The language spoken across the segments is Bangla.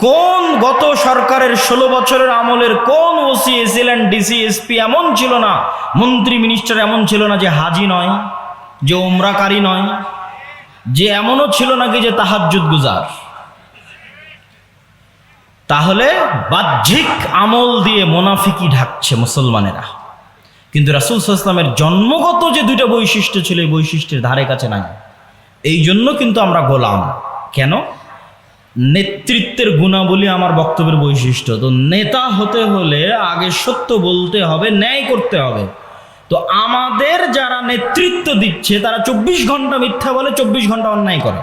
কোন গত সরকারের ষোলো বছরের আমলের কোন ওসি এসিলেন ডিসি, এসপি এমন ছিল না? মন্ত্রী মিনিস্টার এমন ছিল না যে হাজি নয়, যে ওমরাকারী নয়, যে এমনও ছিল নাকি যে তাহাজ্জুদ গুজার? তাহলে বাহ্যিক আমল দিয়ে মোনাফিকি ঢাকছে মুসলমানেরা। কিন্তু রাসুল সাল্লামের জন্মগত যে দুইটা বৈশিষ্ট্য ছিল, এই বৈশিষ্ট্যের ধারে কাছে নাই। এই জন্য কিন্তু আমরা গোলাম। কেন? নেতৃত্বের গুণাবলী আমার বক্তব্যের বৈশিষ্ট্য। তো নেতা হতে হলে আগে সত্য বলতে হবে, ন্যায় করতে হবে। তো আমাদের যারা নেতৃত্ব দিচ্ছে, তারা চব্বিশ ঘণ্টা মিথ্যা বলে চব্বিশ ঘণ্টা অন্যায় করে।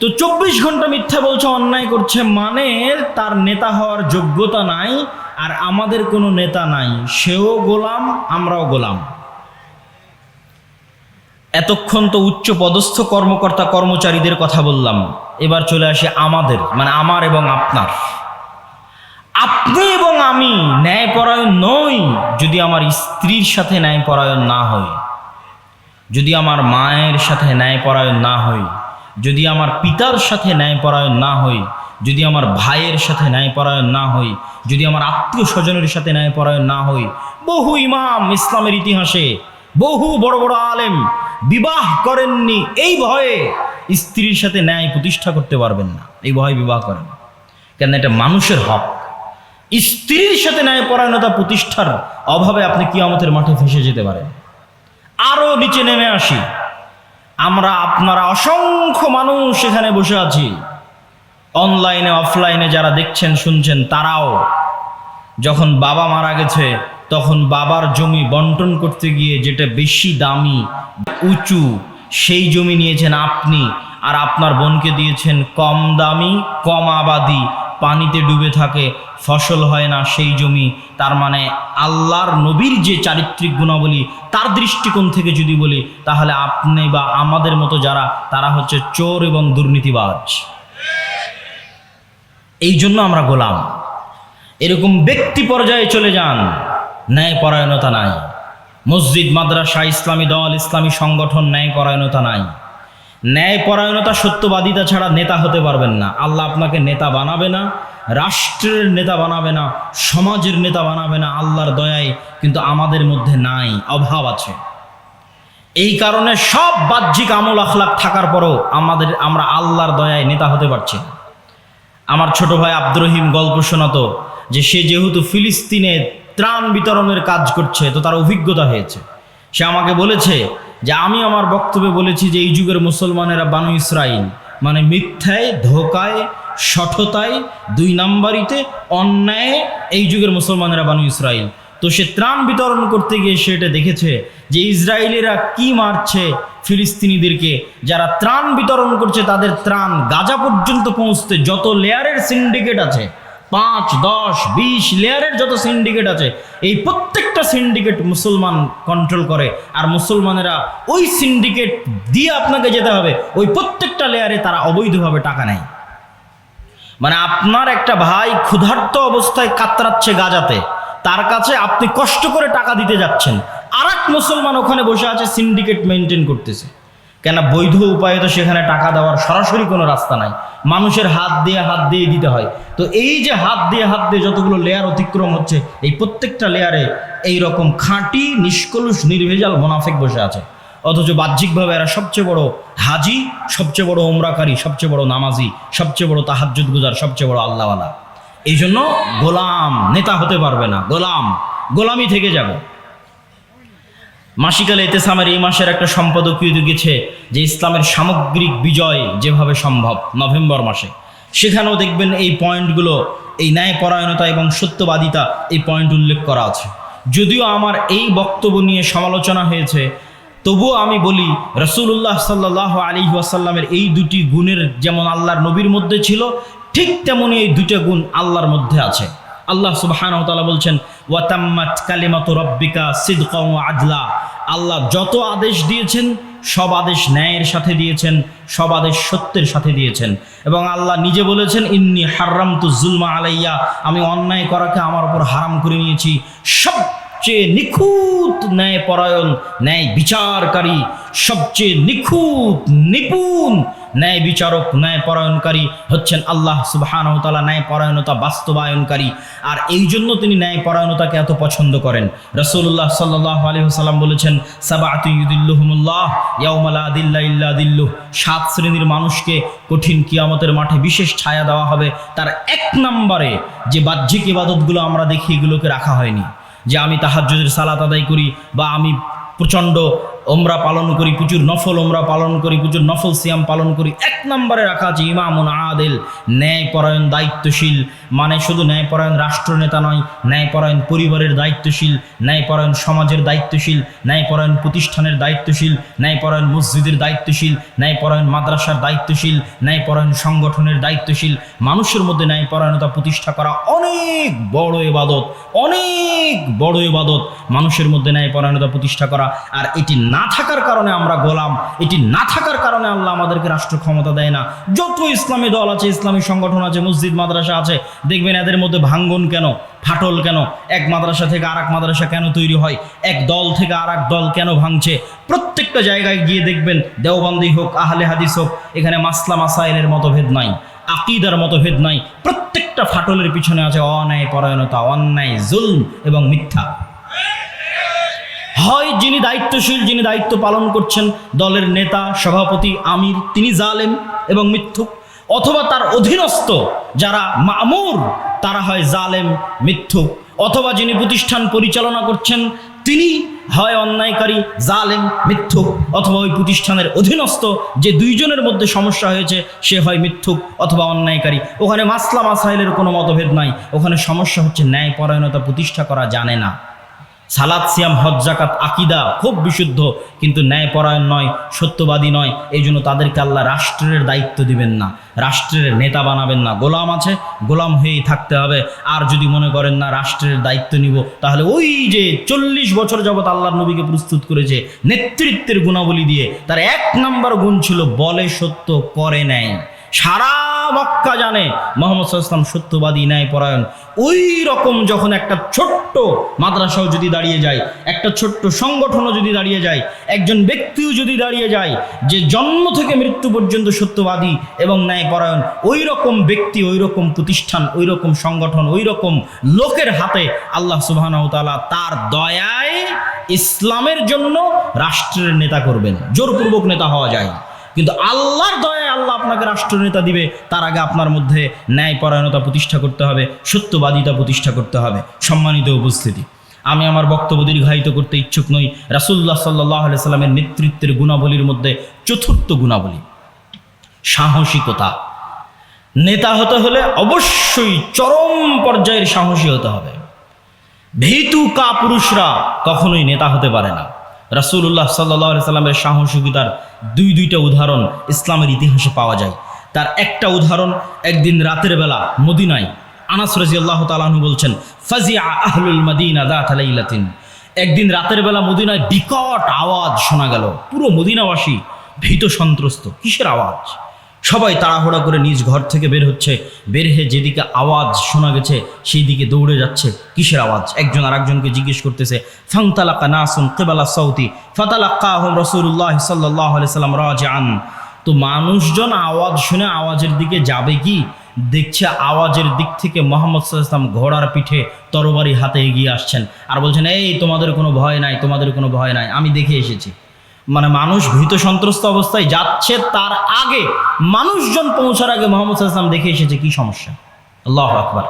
তো চব্বিশ ঘণ্টা মিথ্যা বলছে, অন্যায় করছে মানে তার নেতা হওয়ার যোগ্যতা নাই, আর আমাদের কোনো নেতা নাই। সেও গোলাম, আমরাও গোলাম। এতক্ষণ তো উচ্চ পদস্থ কর্মকর্তা কর্মচারীদের কথা বললাম। এবার চলে আসি আমাদের মানে আমার এবং আপনার। আপনি এবং আমি ন্যায়পরায়ণ নই যদি আমার স্ত্রীর সাথে ন্যায়পরায়ণ না হই যদি আমার মায়ের সাথে ন্যায়পরায়ণ না হই যদি আমার পিতার সাথে ন্যায়পরায়ণ না হই যদি আমার ভাইয়ের সাথে ন্যায়পরায়ণ না হই যদি আমার আত্মীয় স্বজনের সাথে ন্যায়পরায়ণ না হই বহু ইমাম ইসলামের ইতিহাসে বহু বড় বড় আলেম বিবাহ করেননি, এই ভয়ে স্ত্রীর সাথে ন্যায় প্রতিষ্ঠা করতে পারবেন না। এই ভয়ে বিবাহ করেন। কেন এটা মানুষের হক। স্ত্রীর সাথে ন্যায় পরায়ণতা প্রতিষ্ঠার অভাবে আপনি কিয়ামতের মাঠে ফেসে যেতে পারেন। আরও নিচে নেমে আসি। আমরা আপনারা অসংখ্য মানুষ এখানে বসে আছি। অনলাইনে, অফলাইনে যারা দেখছেন, শুনছেন, তারাও যখন বাবা মারা গেছে তখন বাবার জমি বন্টন করতে গিয়ে যেটা বেশি দামি, উঁচু, সেই জমি নিয়েছেন আপনি। আর আপনার বোনকে দিয়েছেন কম দামি, কম আবাদি। পানিতে ডুবে থাকে, ফসল হয় না সেই জমি। তার মানে আল্লাহর নবীর যে চারিত্রিক গুণাবলী, তার দৃষ্টিকোণ থেকে যদি বলি, তাহলে আপনি বা আমাদের মতো যারা, তারা হচ্ছে চোর এবং দুর্নীতিবাজ। এই জন্য আমরা গোলাম। এরকম ব্যক্তি পর্যায়ে চলে যান। ন্যায়পরায়ণতা নাই। মসজিদ, মাদ্রাসা, ইসলামী দল, ইসলামী সংগঠন ন্যায়পরায়ণতা নাই। ন্যায়পরায়ণতা সত্যবাদিতা ছাড়া নেতা হতে পারবেন না। আল্লাহ আপনাকে নেতা বানাবে না, রাষ্ট্রের নেতা বানাবে না, সমাজের নেতা বানাবে না আল্লাহর দয়ায়, কিন্তু আমাদের মধ্যে নাই, অভাব আছে। এই কারণে সব বাহ্যিক আমল আখলাক থাকার পরও আমাদের, আমরা আল্লাহর দয়ায় নেতা হতে পারছি আমার ছোট ভাই আব্দুর রহিম গল্প শোনাতো যে সে যেহেতু ফিলিস্তিনে ত্রাণ বিতরণের কাজ করছে, তো তার অভিজ্ঞতা হয়েছে। সে আমাকে বলেছে যে, আমি আমার বক্তব্যে বলেছি যে, এই যুগের মুসলমানেরা বানু ইসরাইল মানে মিথ্যায়, ধোকায়, সঠতায়, দুই নাম্বারিতে অন্যায়, এই যুগের মুসলমানেরা বানু ইসরাইল। তো সে ত্রাণ বিতরণ করতে গিয়ে সে এটা দেখেছে যে ইসরায়েলিরা কি মারছে ফিলিস্তিনিদেরকে, যারা ত্রাণ বিতরণ করছে, তাদের ত্রাণ গাজা পর্যন্ত পৌঁছতে যত লেয়ারের সিন্ডিকেট আছে পাঁচ, দশ, বিশ লেয়ারের যত সিন্ডিকেট আছে, এই প্রত্যেকটা সিন্ডিকেট মুসলমান কন্ট্রোল করে। আর মুসলমানেরা ওই সিন্ডিকেট দিয়ে আপনাকে যেতে হবে। ওই প্রত্যেকটা লেয়ারে তারা অবৈধভাবে টাকা নেয়। মানে আপনার একটা ভাই ক্ষুধার্ত অবস্থায় কাতরাচ্ছে গাজাতে, তার কাছে আপনি কষ্ট করে টাকা দিতে যাচ্ছেন। আর মুসলমান ওখানে বসে আছে সিন্ডিকেট মেনটেন করতেছে। কেন বৈধ উপায়ে তো সেখানে টাকা দেওয়ার সরাসরি কোনো রাস্তা নাই। মানুষের হাত দিয়ে হাত দিয়ে দিতে হয়। তো এই যে হাত দিয়ে হাত দিয়ে যতগুলো লেয়ার অতিক্রম হচ্ছে, এই প্রত্যেকটা লেয়ারে এই রকম খাঁটি, নিষ্কলুষ, নির্ভেজাল মোনাফেক বসে আছে। অথচ বাহ্যিকভাবে এরা সবচেয়ে বড় হাজি, সবচেয়ে বড় ওমরাকারী সবচেয়ে বড় নামাজি, সবচেয়ে বড় তাহাজ্জুদ গুজার, সবচেয়ে বড় আল্লাহওয়ালা। এই জন্য গোলাম নেতা হতে পারবে না। গোলাম, গোলামি থেকে যাবে। মাসিকালে এতেসামের এই মাসের একটা সম্পাদকীয় গেছে যে ইসলামের সামগ্রিক বিজয় যেভাবে সম্ভব নভেম্বর মাসে। সেখানেও দেখবেন এই পয়েন্টগুলো, এই ন্যায়পরায়ণতা এবং সত্যবাদিতা এই পয়েন্ট উল্লেখ করা আছে। যদিও আমার এই বক্তব্য নিয়ে সমালোচনা হয়েছে, তবুও আমি বলি রসুল্লাহ সাল্লাহ আলী ওয়াসাল্লামের এই দুটি গুণের যেমন আল্লাহর নবীর মধ্যে ছিল, ঠিক তেমনি এই দুটো গুণ আল্লাহর মধ্যে আছে। আল্লাহ সুবহান তালা বলছেন ওয়াতাম্মাত কালিমাত রব্বিকা ওয়া আদলা। আল্লাহ যত আদেশ দিয়েছেন, সব আদেশ ন্যায়ের সাথে দিয়েছেন, সব আদেশ সত্যের সাথে দিয়েছেন। এবং আল্লাহ নিজে বলেছেন, ইন্নি হারাম তু জুলমা আলাইয়া আমি অন্যায় করাকে আমার উপর হারাম করে নিয়েছি। সবচেয়ে নিখুঁত ন্যায় পরায়ণ ন্যায় বিচারকারী, সবচেয়ে নিখুঁত, নিপুণ ন্যায় বিচারক, ন্যায় পরায়ণকারী হচ্ছেন আল্লাহ সুবহানাহু ওয়া ন্যায় পরায়ণতা বাস্তবায়নকারী। আর এই জন্য তিনি ন্যায় পরায়ণতাকে এত পছন্দ করেন। রাসূলুল্লাহ সাল্লাহ আলাইহি ওয়াসাল্লাম বলেছেন, সাবাতু ইউদিল্লুহুমুল্লাহ, ইয়াউমা লা দিল্লা ইল্লা দিল্লুহ সাত শ্রেণির মানুষকে কঠিন কিয়ামতের মাঠে বিশেষ ছায়া দেওয়া হবে। তার এক নম্বরে যে বাহ্যিক ইবাদতগুলো আমরা দেখি, এগুলোকে রাখা হয়নি। যে আমি তাহার তাহাজ্জুদের সালাত আদায় করি বা আমি প্রচণ্ড ওমরা পালন করি, প্রচুর নফল ওমরা পালন করি, প্রচুর নফল সিয়াম পালন করি। এক নম্বরে রাখা আছে ইমামুন আদেল, ন্যায়পরায়ণ, দায়িত্বশীল। মানে শুধু ন্যায়পরায়ণ রাষ্ট্রনেতা নয়, ন্যায়পরায়ণ পরিবারের দায়িত্বশীল, ন্যায়পরায়ণ সমাজের দায়িত্বশীল, ন্যায়পরায়ণ প্রতিষ্ঠানের দায়িত্বশীল, ন্যায়পরায়ণ মসজিদের দায়িত্বশীল, ন্যায়পরায়ণ মাদ্রাসার দায়িত্বশীল, ন্যায়পরায়ণ সংগঠনের দায়িত্বশীল। মানুষের মধ্যে ন্যায়পরায়ণতা প্রতিষ্ঠা করা অনেক বড় এবাদত, অনেক বড় এবাদত। মানুষের মধ্যে ন্যায়পরায়ণতা প্রতিষ্ঠা করা, আর এটি না থাকার কারণে আমরা গোলাম, এটি না থাকার কারণে আল্লাহ আমাদেরকে রাষ্ট্র ক্ষমতা দেয় না। যত ইসলামী দল আছে, ইসলামী সংগঠন আছে, মসজিদ, মাদ্রাসা আছে দেখবেন এদের মধ্যে ভাঙ্গন কেন? ফাটল কেন? এক মাদ্রাসা থেকে আর এক মাদ্রাসা কেন তৈরি হয়? এক দল থেকে আর এক দল কেন ভাঙছে? প্রত্যেকটা জায়গায় গিয়ে দেখবেন দেওবন্দি হোক, আহলে হাদিস হোক, এখানে মাসলা মাসাইলের মতভেদ নাই, আকিদার মতভেদ নাই। প্রত্যেকটা ফাটলের পিছনে আছে অন্যায় পরায়ণতা, অন্যায়, জুলম এবং মিথ্যা। হয় যিনি দায়িত্বশীল, যিনি দায়িত্ব পালন করছেন, দলের নেতা, সভাপতি, আমির, তিনি জালেম এবং মিথ্যুক। অথবা তার অধীনস্থ যারা মামুর, তারা হয় জালেম মিথ্যুক অথবা যিনি প্রতিষ্ঠান পরিচালনা করছেন, তিনি হয় অন্যায়কারী, জালেম মিথ্যুক অথবা ওই প্রতিষ্ঠানের অধীনস্থ যে দুইজনের মধ্যে সমস্যা হয়েছে, সে হয় মিথ্যুক অথবা অন্যায়কারী। ওখানে মাসলা মাসাইলের কোনো মতভেদ নাই। ওখানে সমস্যা হচ্ছে ন্যায়পরায়ণতা প্রতিষ্ঠা করা জানে না। সালাদ সিয়াম, হজ জাকাত আকিদা খুব বিশুদ্ধ, কিন্তু ন্যায়পরায়ণ নয়, সত্যবাদী নয়। এই জন্য তাদেরকে আল্লাহ রাষ্ট্রের দায়িত্ব দিবেন না। রাষ্ট্রের নেতা বানাবেন না। গোলাম আছে, গোলাম হয়েই থাকতে হবে। আর যদি মনে করেন না, রাষ্ট্রের দায়িত্ব নিব, তাহলে ওই যে চল্লিশ বছর যাবৎ আল্লাহর নবীকে প্রস্তুত করেছে, নেতৃত্বের গুণাবলী দিয়ে, তার এক নম্বর গুণ ছিল, বলে সত্য, করে নেয়। সারা মক্কা জানে মোহাম্মদ ইসলাম সত্যবাদী ন্যায় পরায়ণ ওই রকম যখন একটা ছোট্ট মাদ্রাসাও যদি দাঁড়িয়ে যায়, একটা ছোট্ট সংগঠনও যদি দাঁড়িয়ে যায়, একজন ব্যক্তিও যদি দাঁড়িয়ে যায়, যে জন্ম থেকে মৃত্যু পর্যন্ত সত্যবাদী এবং ন্যায়পরায়ণ ওই রকম ব্যক্তি ওই রকম প্রতিষ্ঠান ওই রকম সংগঠন ওই রকম লোকের হাতে আল্লাহ সুবাহানাহতালা তার দয়ায় ইসলামের জন্য রাষ্ট্রের নেতা করবেন। জোরপূর্বক নেতা হওয়া যায় কিন্তু আল্লাহর দয়ায় আল্লাহ আপনাকে রাষ্ট্রনেতা দিবে, তার আগে আপনার মধ্যে ন্যায়পরায়ণতা প্রতিষ্ঠা করতে হবে, সত্যবাদিতা প্রতিষ্ঠা করতে হবে। সম্মানিত উপস্থিতি, আমি আমার বক্তব্য দীর্ঘায়িত করতে ইচ্ছুক নই। রাসুল্লাহ সাল্লাহ সাল্লামের নেতৃত্বের গুণাবলীর মধ্যে চতুর্থ গুণাবলী, সাহসিকতা। নেতা হতে হলে অবশ্যই চরম পর্যায়ের সাহসী হতে হবে। ভীতু কা পুরুষরা কখনোই নেতা হতে পারে না। রাসুল্লাহ সাল্লাহ সাল্লামের সাহসিকতার দুই দুইটা উদাহরণ ইসলামের ইতিহাসে পাওয়া যায়। তার একটা উদাহরণ একদিন রাতের বেলা মদিনায় আনাস রাজি আল্লাহ তালাহু বলছেন ফাজিয়া আহলুল মদিনা একদিন রাতের বেলা মদিনায় বিকট আওয়াজ শোনা গেল। পুরো মদিনাবাসী ভীত সন্ত্রস্ত। কিসের আওয়াজ? সবাই তাড়াহুড়া করে নিজ ঘর থেকে বের হচ্ছে। বের হয়ে যেদিকে আওয়াজ শোনা গেছে সেই দিকে দৌড়ে যাচ্ছে। কিসের আওয়াজ? একজন আরেকজনকে জিজ্ঞেস করতেছে ফাংতালাকা নাসুন কেবালা সৌতি ফাতালাক্কা আহম রসুল্লাহ সাল্লাহ সাল্লাম রাজান তো মানুষজন আওয়াজ শুনে আওয়াজের দিকে যাবে কি? দেখছে আওয়াজের দিক থেকে মোহাম্মদ সাল্লাম ঘোড়ার পিঠে তরবারি হাতে এগিয়ে আসছেন। আর বলছেন, এই তোমাদের কোনো ভয় নাই, তোমাদের কোনো ভয় নাই, আমি দেখে এসেছি। মানে মানুষ ভীত সন্ত্রস্ত অবস্থায় যাচ্ছে তার আগে মানুষজন পৌঁছার আগে মোহাম্মদ সাল্লাম দেখে এসেছে কি সমস্যা। আল্লাহ আকবার।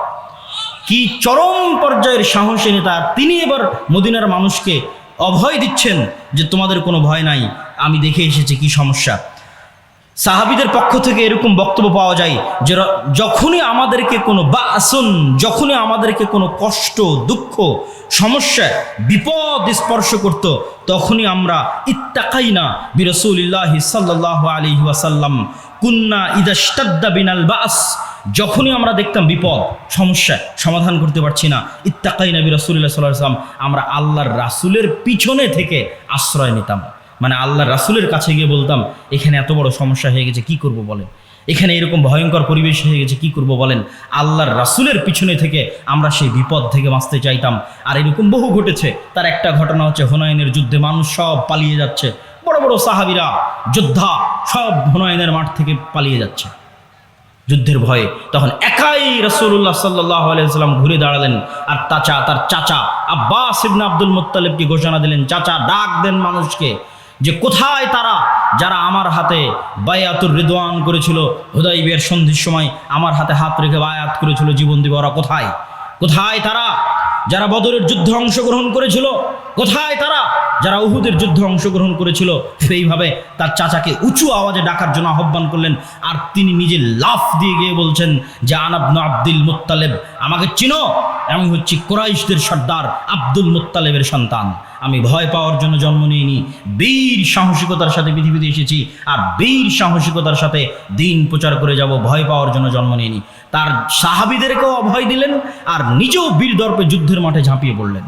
কি চরম পর্যায়ের সাহসী নেতা, তিনি এবার মদিনার মানুষকে অভয় দিচ্ছেন যে তোমাদের কোনো ভয় নাই, আমি দেখে এসেছি কি সমস্যা। সাহাবিদের পক্ষ থেকে এরকম বক্তব্য পাওয়া যায় যে যখনই আমাদেরকে কোনো বাসন যখনই আমাদেরকে কোনো কষ্ট, দুঃখ, সমস্যা, বিপদ স্পর্শ করত, তখনই আমরা ইত্তাকাই না বিরসুলিল্লাহ সাল্লাহ আলি ওয়াসাল্লাম। কুন্না ইদাস্তাদ্দা বিনাল বাস। যখনই আমরা দেখতাম বিপদ, সমস্যা, সমাধান করতে পারছি না ইত্তাকাই নবী রসুল্লাহ সাল্লাহ সাল্লাম আমরা আল্লাহর রাসুলের পিছনে থেকে আশ্রয় নিতাম। মানে আল্লাহ রাসুলের কাছে গিয়ে বলতাম, এখানে এত বড় সমস্যা হয়ে গেছে, কি করব বলেন? এখানে এরকম ভয়ঙ্কর পরিবেশ হয়ে গেছে, কি করব বলেন? আল্লাহর রাসুলের পিছনে থেকে আমরা সেই বিপদ থেকে বাঁচতে চাইতাম। আর এরকম বহু ঘটেছে। তার একটা ঘটনা হচ্ছে, হুনায়নের যুদ্ধে মানুষ সব পালিয়ে যাচ্ছে। বড় বড় সাহাবিরা, যোদ্ধা সব হুনায়নের মাঠ থেকে পালিয়ে যাচ্ছে। যুদ্ধের ভয়ে তখন একাই রসুল্লাহ সাল্লাহ আলাইসাল্লাম ঘুরে দাঁড়ালেন। আর চাচা তার চাচা আব্বাস ইবনে আব্দুল মুত্তালিবকে ঘোষণা দিলেন, চাচা, ডাক দেন মানুষকে। যে কোথায় তারা? যারা আমার হাতে বায়াতুর রিদওয়ান করেছিল, হুদাইবের সন্ধির সময় আমার হাতে হাত রেখে বায়াত করেছিল, জীবন দিবে ওরা কোথায়? কোথায় তারা? যারা বদরের যুদ্ধে অংশগ্রহণ করেছিল, কোথায় তারা? যারা উহুদের যুদ্ধে অংশগ্রহণ করেছিল, সেইভাবে তার চাচাকে উঁচু আওয়াজে ডাকার জন্য আহ্বান করলেন। আর তিনি নিজে লাফ দিয়ে গিয়ে বলছেন, যে আনাবন আব্দুল মোত্তালেব, আমাকে চিনো? আমি হচ্ছি কোরাইশদের সর্দার আব্দুল মোত্তালেবের সন্তান। আমি ভয় পাওয়ার জন্য জন্ম নিইনি। বীর সাহসিকতার সাথে পৃথিবীতে এসেছি আর বীর সাহসিকতার সাথে দিন প্রচার করে যাব, ভয় পাওয়ার জন্য জন্ম নিইনি। তার সাহাবিদেরকেও অভয় দিলেন আর নিজেও বীর দর্পে যুদ্ধের মাঠে ঝাঁপিয়ে পড়লেন।